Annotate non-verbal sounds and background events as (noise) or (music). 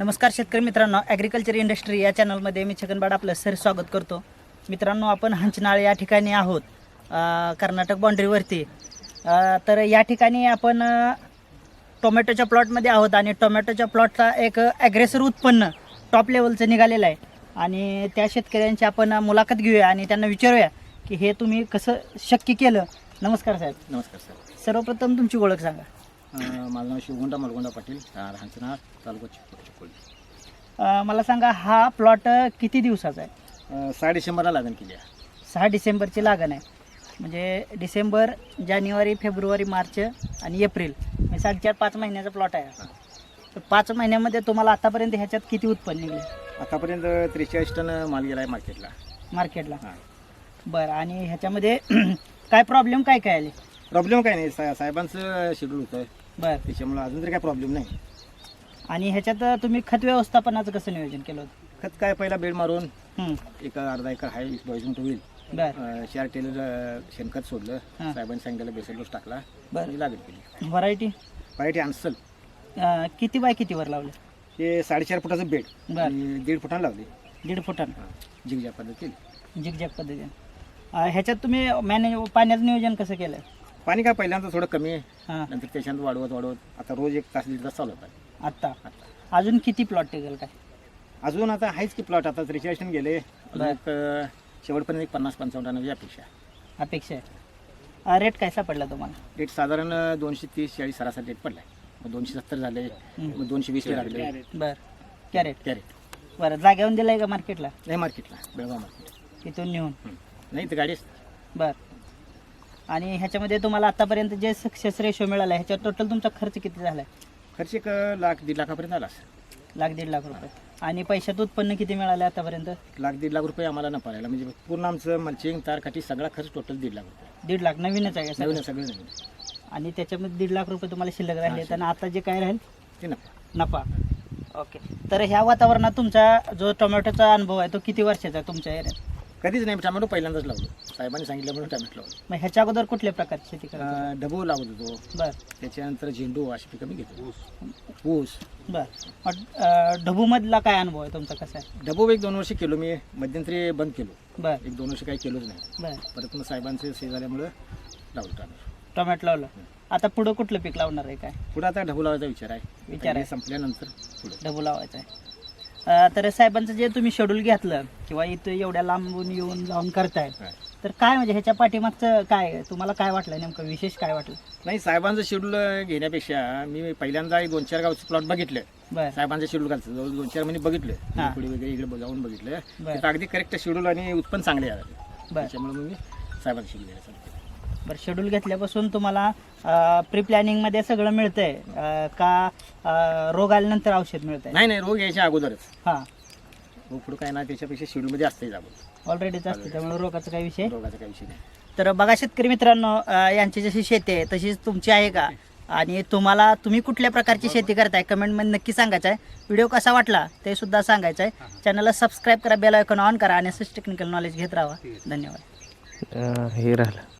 नमस्कार शेतकरी मित्रांनो ॲग्रिकल्चर इंडस्ट्री या चॅनलमध्ये मी छगनबाड आपलं सर स्वागत करतो. मित्रांनो आपण हंचनाळ या ठिकाणी आहोत कर्नाटक बाँड्रीवरती तर या ठिकाणी आपण टोमॅटोच्या प्लॉटमध्ये आहोत आणि टोमॅटोच्या प्लॉटचा एक ॲग्रेसर उत्पन्न टॉप लेवलचं निघालेलं आहे. आणि त्या शेतकऱ्यांची आपण मुलाखत घेऊया आणि त्यांना विचारूया की हे तुम्ही कसं शक्य केलं. नमस्कार साहेब. नमस्कार सर सर्वप्रथम तुमची ओळख सांगा. माझं नाव शिवगुंडा मलगुंडा पाटील राहणार तालुका चिपळूण अ, मला सांगा हा प्लॉट किती दिवसाचा आहे? सहा डिसेंबरला लागण केली आहे. सहा डिसेंबरची लागण आहे. म्हणजे डिसेंबर जानेवारी फेब्रुवारी मार्च आणि एप्रिल म्हणजे साडेचार पाच महिन्याचा प्लॉट आहे. हा. तर पाच महिन्यामध्ये तुम्हाला आतापर्यंत ह्याच्यात किती उत्पन्न निघले? आतापर्यंत त्रेचाळीस टन माल गेला आहे मार्केटला. मार्केटला. हां. बरं आणि ह्याच्यामध्ये (clears throat) काय प्रॉब्लेम काय काय आले? प्रॉब्लेम काय नाही सा साहेबांचं शेड्यूल होतं. बरं. त्याच्यामुळे अजून तरी काय प्रॉब्लेम नाही. आणि ह्याच्यात तुम्ही खत व्यवस्थापनाचं कसं नियोजन केलं होतं? खत काय पहिला बेड मारून हं, एक अर्धा एकर हाय मिनिट होईल. बरं. अं, चार टेलर अं, शेणखत सोडलं. हां. साहेबांनी सांगितलं बेसल डोस टाकला. बरं. आणि लागण केली. व्हरायटी? व्हरायटी अन्सल किती बाय कितीवर लावले? हे साडेचार फुटाचं बेड बरं. आणि दीड फुटानं लावली. दीड फुटानं. जिगज्या पद्धतीने. जिगजॅग पद्धतीने. अं, ह्याच्यात तुम्ही मॅनेज पाण्याचं नियोजन कसं केलं पाणी काय पहिल्यांदा थोडं कमी आहे. हां. नंतर त्याच्यानंतर वाढवत वाढवत. आता रोज एक तास दीड तास चालू आहे आत्ता? अजून किती प्लॉट टिकेल काय? अजून आता आहेच की प्लॉट आता टन गेले. अजून. एक अं, शेवटपर्यंत एक पन्नास पंचावन्न टनाची अपेक्षा आहे. अपेक्षा आहे. रेट काय सापडला तुम्हाला? रेट साधारण अं, दोनशे तीस चाळीस सरासरी रेट पडलाय. मग दोनशे सत्तर झाले. मग दोनशे वीस लागले. बरं. कॅरेट. कॅरेट. बरं जागेवरून दिलं आहे का मार्केटला नाही मार्केटला बेळगाव मार्केट तिथून नेऊन. नाही तर गाडी. बरं. आणि ह्याच्यामध्ये तुम्हाला आतापर्यंत जे सक्सेस रेशो मिळाला आहे ह्याच्यावर टोटल तुमचा खर्च किती झाला आहे खर्च एक लाख दीड लाखापर्यंत आला असेल. लाख दीड लाख रुपये. आणि पैशात उत्पन्न किती मिळालं आतापर्यंत? एक लाख दीड लाख रुपये आम्हाला नफा राहिला म्हणजे पूर्ण आमचं मल्चिंग तारखाटी सगळा खर्च टोटल दीड लाख रुपये. दीड लाख नवीनच आहे का नवीन सगळं सगळं नवीन. आणि त्याच्यामध्ये दीड लाख रुपये तुम्हाला शिल्लक राहिले आणि आता जे काय राहील? ते नफा. नफा. ओके. तर ह्या वातावरणात तुमचा जो टोमॅटोचा अनुभव आहे तो किती वर्षाचा आहे तुमच्या एरियात? कधीच नाही टमॅटो पहिल्यांदाच लावलो. साहेबांनी सांगितलं म्हणून टमॅटो लावलो. मग ह्याच्या अगोदर कुठल्या प्रकारची शेती करत अं, डबू लावत होतो. बर. त्याच्यानंतर झेंडू अशी पिकं मी घेतो ऊस. बर. मग अं, ढबूमधला काय अनुभव आहे तुमचा कसा आहे? डबू एक दोन वर्ष केलो मी मध्यंतरी बंद केलो. बर. एक दोन वर्ष काही केलोच नाही. बर. परत मग साहेबांचे से झाल्यामुळं लावलं टमॅटो. टोमॅटो लावलं. आता पुढं कुठलं पीक लावणार आहे काय? पुढे आता ढबू लावायचा विचार आहे. विचार आहे. संपल्यानंतर पुढे. ढबू लावायचं आहे. तर साहेबांचं जे तुम्ही शेड्यूल घेतलं किंवा इथं एवढ्या लांबून येऊन जाऊन करताय तर काय म्हणजे ह्याच्या पाठीमागचं काय? तुम्हाला काय वाटलं नेमकं? विशेष काय वाटलं? नाही साहेबांचं शेड्यूल घेण्यापेक्षा मी पहिल्यांदा दोन चार गावचे प्लॉट बघितले. साहेबांचं शेड्यूल घालतं जवळ दोन चार महिने बघितले. पुढे वगैरे इकडे जाऊन बघितलं. अगदी करेक्ट शेड्यूल आणि उत्पन्न चांगले आले त्याच्यामुळे मी साहेबांचं शेड्यूल घ्यायला. बरं शेड्यूल घेतल्यापासून तुम्हाला प्री प्लॅनिंगमध्ये सगळं मिळतंय. अं, का अं, रोग आल्यानंतर औषध मिळतंय? नाही नाही रोग यायच्या अगोदरच. हां. रोग पुढं काय ना त्याच्यापेक्षा शेड्यूलमध्ये असते अगोदर ऑलरेडीच असते त्यामुळे रोगाचा काही विषय रोगाचा काही विषय नाही. तर बघा शेतकरी मित्रांनो अं, यांची जशी शेती आहे तशीच तुमची आहे का? आणि तुम्हाला तुम्ही कुठल्या प्रकारची शेती करताय? कमेंटमध्ये नक्की सांगायचं आहे व्हिडिओ कसा वाटला ते सुद्धा सांगायचं आहे चॅनलला सबस्क्राईब करा बेल आयकॉन ऑन करा आणि असंच टेक्निकल नॉलेज घेत राहा. धन्यवाद. अं, हे राहिलं.